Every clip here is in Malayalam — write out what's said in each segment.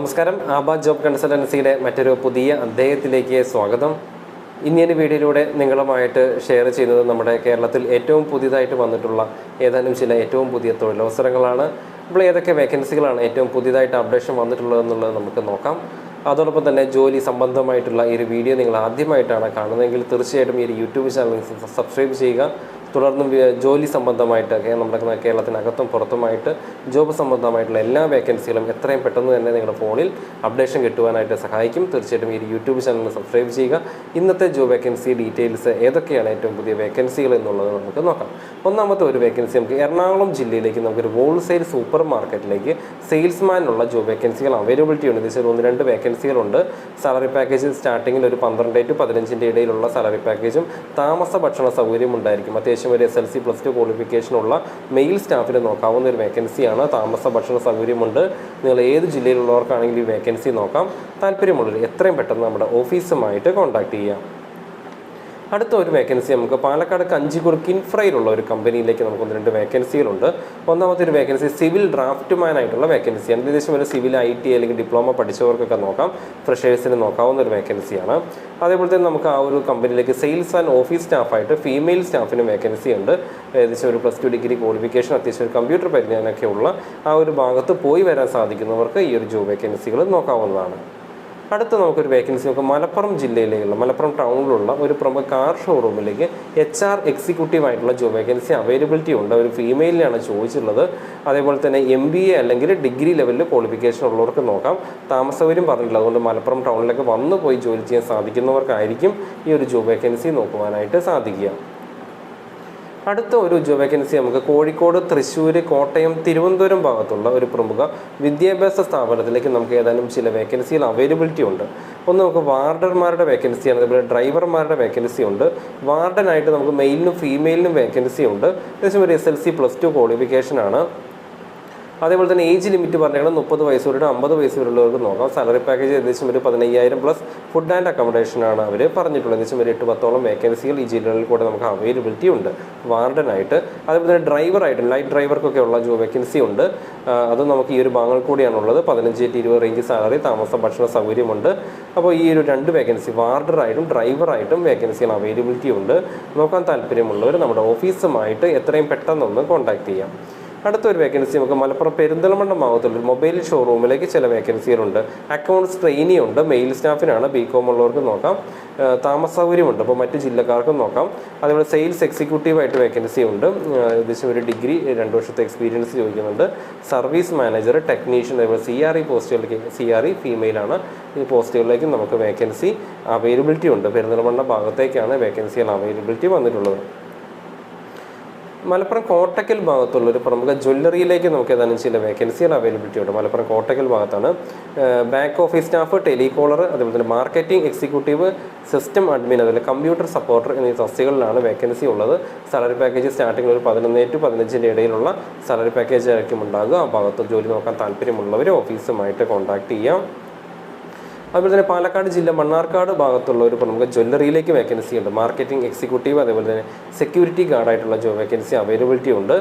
നമസ്കാരം. ആബാ ജോബ് കൺസൾട്ടൻസിയുടെ മറ്റൊരു പുതിയ അദ്ദേഹത്തിലേക്ക് സ്വാഗതം. ഇന്നിയൊരു വീഡിയോയിലൂടെ നിങ്ങളുമായിട്ട് ഷെയർ ചെയ്യുന്നത് നമ്മുടെ കേരളത്തിൽ ഏറ്റവും പുതിയതായിട്ട് വന്നിട്ടുള്ള ഏതാനും ചില ഏറ്റവും പുതിയ തൊഴിലവസരങ്ങളാണ്. അപ്പോൾ ഏതൊക്കെ വേക്കൻസികളാണ് ഏറ്റവും പുതിയതായിട്ട് അപ്ഡേഷൻ വന്നിട്ടുള്ളത് എന്നുള്ളത് നമുക്ക് നോക്കാം. അതോടൊപ്പം തന്നെ ജോലി സംബന്ധമായിട്ടുള്ള ഈ ഒരു വീഡിയോ നിങ്ങൾ ആദ്യമായിട്ടാണ് കാണുന്നതെങ്കിൽ തീർച്ചയായിട്ടും ഈ ഒരു യൂട്യൂബ് ചാനൽ സബ്സ്ക്രൈബ് ചെയ്യുക. തുടർന്നും ജോലി സംബന്ധമായിട്ട് നമ്മുടെ കേരളത്തിനകത്തും പുറത്തുമായിട്ട് ജോബ് സംബന്ധമായിട്ടുള്ള എല്ലാ വേക്കൻസികളും എത്രയും പെട്ടെന്ന് തന്നെ നിങ്ങളുടെ ഫോണിൽ അപ്ഡേഷൻ കിട്ടുവാനായിട്ട് സഹായിക്കും. തീർച്ചയായിട്ടും ഈ യൂട്യൂബ് ചാനൽ സബ്സ്ക്രൈബ് ചെയ്യുക. ഇന്നത്തെ ജോബ് വേക്കൻസി ഡീറ്റെയിൽസ് ഏതൊക്കെയാണ് ഏറ്റവും പുതിയ വേക്കൻസികൾ എന്നുള്ളത് നമുക്ക് നോക്കാം. ഒന്നാമത്തെ ഒരു വേക്കൻസി നമുക്ക് എറണാകുളം ജില്ലയിലേക്ക് നമുക്കൊരു ഹോൾസെയിൽ സൂപ്പർ മാർക്കറ്റിലേക്ക് സെയിൽസ്മാനുള്ള ജോബ് വേക്കൻസികൾ അവൈലബിലിറ്റി ഉണ്ട്. ഏകദേശം ഒന്ന് രണ്ട് വേക്കൻസികളുണ്ട് സാലറി പാക്കേജ് സ്റ്റാർട്ടിങ്ങിൽ ഒരു പന്ത്രണ്ട് ടു പതിനഞ്ചിന്റെ ഇടയിലുള്ള സാലറി പാക്കേജും താമസ ഭക്ഷണ സൗകര്യം ഉണ്ടായിരിക്കും. അത്യാവശ്യം ഒരു S L C plus two ക്വാളിഫിക്കേഷനുള്ള male സ്റ്റാഫിന് നോക്കാവുന്ന ഒരു വേക്കൻസിയാണ് താമസ ഭക്ഷണ സൗകര്യമുണ്ട്. നിങ്ങൾ ഏത് ജില്ലയിലുള്ളവർക്കാണെങ്കിലും ഈ വേക്കൻസി നോക്കാം. താല്പര്യമുള്ളവർ എത്രയും പെട്ടെന്ന് നമ്മുടെ ഓഫീസുമായിട്ട് കോൺടാക്ട് ചെയ്യാം. അടുത്ത ഒരു വേക്കൻസി നമുക്ക് പാലക്കാട് കഞ്ചിക്കുർ കിൻഫ്രയിലുള്ള ഒരു കമ്പനിയിലേക്ക് നമുക്ക് ഒന്ന് രണ്ട് വേക്കൻസികളുണ്ട് ഒന്നാമത്തെ ഒരു വേക്കൻസി സിവിൽ ഡ്രാഫ്റ്റ്മാൻ ആയിട്ടുള്ള വേക്കൻസിയാണ് ഏകദേശം ഒരു സിവിൽ ഐ ടി അല്ലെങ്കിൽ ഡിപ്ലോമ പഠിച്ചവർക്കൊക്കെ നോക്കാം. ഫ്രഷേഴ്സിന് നോക്കാവുന്ന ഒരു വേക്കൻസിയാണ് അതേപോലെ തന്നെ നമുക്ക് ആ ഒരു കമ്പനിയിലേക്ക് സെയിൽസ് ആൻഡ് ഓഫീസ് സ്റ്റാഫായിട്ട് ഫീമെയിൽ സ്റ്റാഫിന് വേക്കൻസി ഉണ്ട്. ഏകദേശം ഒരു പ്ലസ് ടു ഡിഗ്രി ക്വാളിഫിക്കേഷൻ അത്യാവശ്യം ഒരു കമ്പ്യൂട്ടർ പരിജ്ഞാനമൊക്കെ ഉള്ള ആ ഒരു ഭാഗത്ത് പോയി വരാൻ സാധിക്കുന്നവർക്ക് ഈ ഒരു ജോബ് വേക്കൻസികൾ നോക്കാവുന്നതാണ്. അടുത്ത നമുക്കൊരു വേക്കൻസി നമുക്ക് മലപ്പുറം ജില്ലയിലേക്കുള്ള മലപ്പുറം ടൗണിലുള്ള ഒരു പ്രമുഖ കാർ ഷോറൂമിലേക്ക് എച്ച് ആർ എക്സിക്യൂട്ടീവ് ആയിട്ടുള്ള ജോബ് വേക്കൻസി അവൈലബിലിറ്റി ഉണ്ട്. ഒരു ഫീമെയിലിനാണ് ചോദിച്ചിട്ടുള്ളത്. അതേപോലെ തന്നെ എം ബി എ അല്ലെങ്കിൽ ഡിഗ്രി ലെവലിൽ ക്വാളിഫിക്കേഷൻ ഉള്ളവർക്ക് നോക്കാം. താമസവരും പറഞ്ഞിട്ടില്ല. അതുകൊണ്ട് മലപ്പുറം ടൗണിലേക്ക് വന്നു പോയി ജോലി ചെയ്യാൻ സാധിക്കുന്നവർക്കായിരിക്കും ഈ ഒരു ജോബ് വേക്കൻസി നോക്കുവാനായിട്ട് സാധിക്കുക. അടുത്ത ഒരു ജോബ് വേക്കൻസി നമുക്ക് കോഴിക്കോട് തൃശ്ശൂർ കോട്ടയം തിരുവനന്തപുരം ഭാഗത്തുള്ള ഒരു പ്രമുഖ വിദ്യാഭ്യാസ സ്ഥാപനത്തിലേക്ക് നമുക്ക് ഏതാനും ചില വേക്കൻസികൾ അവൈലബിലിറ്റി ഉണ്ട്. ഒന്ന് നമുക്ക് വാർഡർമാരുടെ വേക്കൻസിയാണ് അതുപോലെ ഡ്രൈവർമാരുടെ വേക്കൻസി ഉണ്ട്. വാർഡനായിട്ട് നമുക്ക് മെയിലിനും ഫീമെയിലിനും വേക്കൻസി ഉണ്ട്. ഏകദേശം ഒരു S L C plus two ക്വാളിഫിക്കേഷനാണ് അതേപോലെ തന്നെ ഏജ് ലിമിറ്റ് പറഞ്ഞാൽ മുപ്പത് വയസ്സ് തൊട്ട് അമ്പത് വയസ്സ് വരെയുള്ളവർക്ക് നോക്കാം. സാലറി പാക്കേജ് ഏകദേശം ഒരു പതിനയ്യായിരം പ്ലസ് ഫുഡ് ആൻഡ് അക്കോമഡേഷൻ ആണ് അവർ പറഞ്ഞിട്ടുള്ളത്. ഏകദേശം ഒരു എട്ട് പത്തോളം വേക്കൻസികൾ ഈ ജില്ലകളിൽ കൂടെ നമുക്ക് അവൈലബിലിറ്റി ഉണ്ട്. വാർഡനായിട്ട് അതേപോലെ തന്നെ ഡ്രൈവറായിട്ട് ലൈറ്റ് ഡ്രൈവർക്കൊക്കെ ഉള്ള ജോബ് വേക്കൻസി ഉണ്ട്. അത് നമുക്ക് ഈ ഒരു ഭാഗങ്ങൾ കൂടിയാണുള്ളത് പതിനഞ്ച് ടു ഇരുപത് റേഞ്ച് സാലറി താമസ ഭക്ഷണ സൗകര്യമുണ്ട്. അപ്പോൾ ഈ ഒരു രണ്ട് വേക്കൻസി വാർഡറായിട്ടും ഡ്രൈവറായിട്ടും വേക്കൻസികൾ അവൈലബിലിറ്റി ഉണ്ട്. നോക്കാൻ താല്പര്യമുള്ളവർ നമ്മുടെ ഓഫീസുമായിട്ട് എത്രയും പെട്ടെന്നൊന്ന് കോൺടാക്ട് ചെയ്യാം. അടുത്തൊരു വേക്കൻസി നമുക്ക് മലപ്പുറം പെരിന്തൽമണ്ണ ഭാഗത്തുള്ള മൊബൈൽ ഷോറൂമിലേക്ക് ചില വേക്കൻസികളുണ്ട് അക്കൗണ്ട്സ് ട്രെയിനി ഉണ്ട്. മെയിൽ സ്റ്റാഫിനാണ് ബി കോം ഉള്ളവർക്ക് നോക്കാം. താമസ സൗകര്യമുണ്ട് അപ്പോൾ മറ്റ് ജില്ലക്കാർക്കും നോക്കാം. അതേപോലെ സെയിൽസ് എക്സിക്യൂട്ടീവായിട്ട് വേക്കൻസി ഉണ്ട്. ഏകദേശം ഒരു ഡിഗ്രി രണ്ട് വർഷത്തെ എക്സ്പീരിയൻസ് ചോദിക്കുന്നുണ്ട്. സർവീസ് മാനേജർ ടെക്നീഷ്യൻ അതേപോലെ സി ആർ ഇ പോസ്റ്റുകളിലേക്ക് സി ആർ ഇ ഫീമെയിലാണ് ഈ പോസ്റ്റുകളിലേക്ക് നമുക്ക് വേക്കൻസി അവൈലബിലിറ്റി ഉണ്ട്. പെരിന്തൽമണ്ണ ഭാഗത്തേക്കാണ് വേക്കൻസികൾ അവൈലബിലിറ്റി വന്നിട്ടുള്ളത്. മലപ്പുറം കോട്ടക്കൽ ഭാഗത്തുള്ള ഒരു പ്രമുഖ ജ്വല്ലറിയിലേക്ക് നമുക്ക് ഏതാനും ചില വേക്കൻസികൾ അവൈലബിലിറ്റി ഉണ്ട്. മലപ്പുറം കോട്ടക്കൽ ഭാഗത്താണ്. ബാക്ക് ഓഫീസ് സ്റ്റാഫ് ടെലികോളർ അതുപോലെ തന്നെ മാർക്കറ്റിംഗ് എക്സിക്യൂട്ടീവ് സിസ്റ്റം അഡ്മിൻ അതുപോലെ കമ്പ്യൂട്ടർ സപ്പോർട്ടർ എന്നീ തസ്തികളിലാണ് വേക്കൻസി ഉള്ളത്. സാലറി പാക്കേജ് സ്റ്റാർട്ടിംഗ് ഒരു പതിനൊന്ന് ടു പതിനഞ്ചിന്റെ ഇടയിലുള്ള സാലറി പാക്കേജ് ആയിരിക്കും ഉണ്ടാകുക ആ ഭാഗത്ത് ജോലി നോക്കാൻ താല്പര്യമുള്ളവർ ഓഫീസുമായിട്ട് കോൺടാക്ട് ചെയ്യാം. അതുപോലെ തന്നെ പാലക്കാട് ജില്ല മണ്ണാർക്കാട് ഭാഗത്തുള്ള ഒരു പ്രമുഖ ജ്വല്ലറിയിലേക്ക് വേക്കൻസി ഉണ്ട്. മാർക്കറ്റിംഗ് എക്സിക്യൂട്ടീവ് അതേപോലെ തന്നെ സെക്യൂരിറ്റി ഗാർഡായിട്ടുള്ള ജോബ് വേക്കൻസി അവൈലബിലിറ്റി ഉണ്ട്.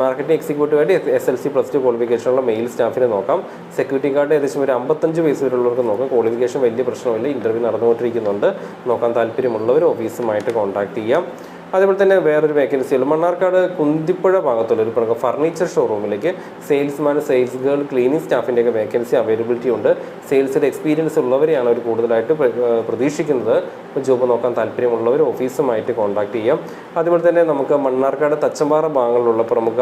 Marketing എക്സിക്യൂട്ടീവായിട്ട് S L C plus two ക്വാളിഫിക്കേഷനുള്ള male സ്റ്റാഫിനെ നോക്കാം. സെക്യൂരിറ്റി ഗാർഡ് ഏകദേശം ഒരു അമ്പത്തഞ്ച് വയസ്സ് വരെയുള്ളവർക്ക് നോക്കാം. ക്വാളിഫിക്കേഷൻ വലിയ പ്രശ്നമില്ല. ഇന്റർവ്യൂ നടന്നുകൊണ്ടിരിക്കുന്നുണ്ട്. നോക്കാൻ താല്പര്യമുള്ളവർ ഓഫീസുമായിട്ട് കോൺടാക്ട് ചെയ്യാം. അതേപോലെ തന്നെ വേറൊരു വേക്കൻസി ഉണ്ട് മണ്ണാർക്കാട് കുന്തിപ്പുഴ ഭാഗത്തുള്ള ഒരു പ്രമുഖ ഫർണിച്ചർ ഷോറൂമിലേക്ക് സെയിൽസ്മാൻ സെയിൽസ് ഗേൾ ക്ലീനിങ് സ്റ്റാഫിന്റെയൊക്കെ വേക്കൻസി അവൈലബിലിറ്റി ഉണ്ട്. സെയിൽസിൽ എക്സ്പീരിയൻസ് ഉള്ളവരെയാണ് അവർ കൂടുതലായിട്ട് പ്ര- പ്രതീക്ഷിക്കുന്നത്. ജോബ് നോക്കാൻ താല്പര്യമുള്ളവർ ഓഫീസുമായിട്ട് കോൺടാക്ട് ചെയ്യാം. അതുപോലെ തന്നെ നമുക്ക് മണ്ണാർക്കാട് തച്ചമ്പാറ ഭാഗങ്ങളിലുള്ള പ്രമുഖ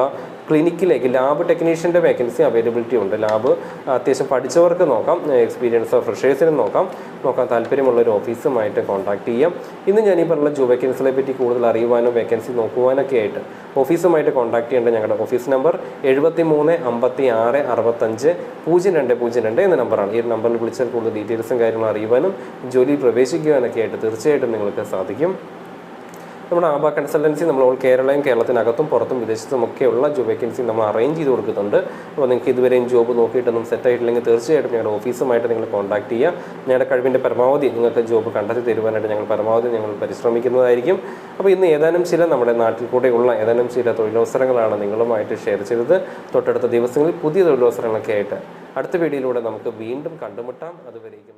ക്ലിനിക്കിലേക്ക് ലാബ് ടെക്നീഷ്യന്റെ വേക്കൻസി അവൈലബിലിറ്റി ഉണ്ട്. ലാബ് അത്യാവശ്യം പഠിച്ചവർക്ക് നോക്കാം എക്സ്പീരിയൻസ് ഫ്രഷേഴ്സിനും നോക്കാം നോക്കാൻ താല്പര്യമുള്ള ഒരു ഓഫീസുമായിട്ട് കോൺടാക്ട് ചെയ്യാം. ഇന്ന് ഞാൻ ഈ പറഞ്ഞ ജോബ് വേക്കൻസികളെ പറ്റി കൂടുതൽ അറിയുവാനോ വേക്കൻസി നോക്കുവാനൊക്കെ ആയിട്ട് ഓഫീസുമായിട്ട് കോൺടാക്ട് ചെയ്യേണ്ട ഞങ്ങളുടെ ഓഫീസ് നമ്പർ എഴുപത്തി മൂന്ന് അമ്പത്തി ആറ് അറുപത്തഞ്ച് പൂജ്യം രണ്ട് പൂജ്യം രണ്ട് എന്ന നമ്പറാണ് ഈ നമ്പറിൽ വിളിച്ചാൽ കൂടുതൽ ഡീറ്റെയിൽസും കാര്യങ്ങളും അറിയുവാനും ജോലിയിൽ പ്രവേശിക്കുവാനൊക്കെ ആയിട്ട് തീർച്ചയായിട്ടും നിങ്ങൾക്ക് സാധിക്കും. നമ്മുടെ ആബ കൺസൾട്ടൻസി നമ്മൾ ഓൾ കേരളയും കേരളത്തിനകത്തും പുറത്തും വിദേശത്തും ഒക്കെയുള്ള ജോബ് വേക്കൻസി നമ്മൾ അറേഞ്ച് ചെയ്ത് കൊടുക്കുന്നുണ്ട്. അപ്പോൾ നിങ്ങൾക്ക് ഇതുവരെയും ജോബ് നോക്കിയിട്ടൊന്നും സെറ്റ് ആയിട്ടില്ലെങ്കിൽ തീർച്ചയായിട്ടും ഞങ്ങളുടെ ഓഫീസുമായിട്ട് നിങ്ങൾ കോൺടാക്ട് ചെയ്യുക. ഞങ്ങളുടെ കഴിവിന്റെ പരമാവധി നിങ്ങൾക്ക് ജോബ് കണ്ടെത്തി തരുവാനായിട്ട് ഞങ്ങൾ പരമാവധി ഞങ്ങൾ പരിശ്രമിക്കുന്നതായിരിക്കും. അപ്പോൾ ഇന്ന് ഏതാനും ചില നമ്മുടെ നാട്ടിൽ കൂടെയുള്ള ഏതാനും ചില തൊഴിലവസരങ്ങളാണ് നിങ്ങളുമായിട്ട് ഷെയർ ചെയ്തത്. തൊട്ടടുത്ത ദിവസങ്ങളിൽ പുതിയ തൊഴിലവസരങ്ങളൊക്കെ ആയിട്ട് അടുത്ത വീഡിയോയിലൂടെ നമുക്ക് വീണ്ടും കണ്ടുമുട്ടാം. അതുവരേക്കും